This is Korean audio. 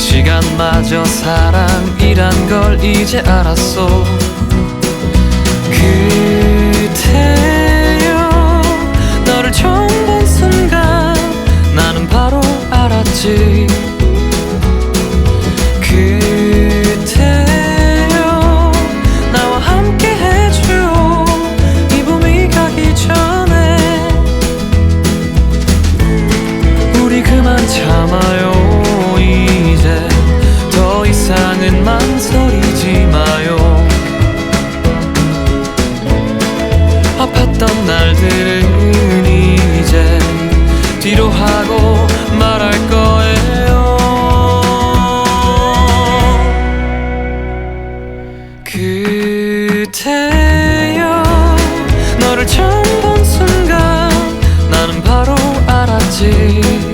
시간마저 사랑이란 걸 이제 알았어 그대여 너를 처음 본 순간 나는 바로 알았지. 그대여 나와 함께 해줘 이 봄이 가기 전에 우리 그만 참아요 날들은 이제 뒤로 하고 말할 거예요. 그대여 너를 처음 본 순간 나는 바로 알았지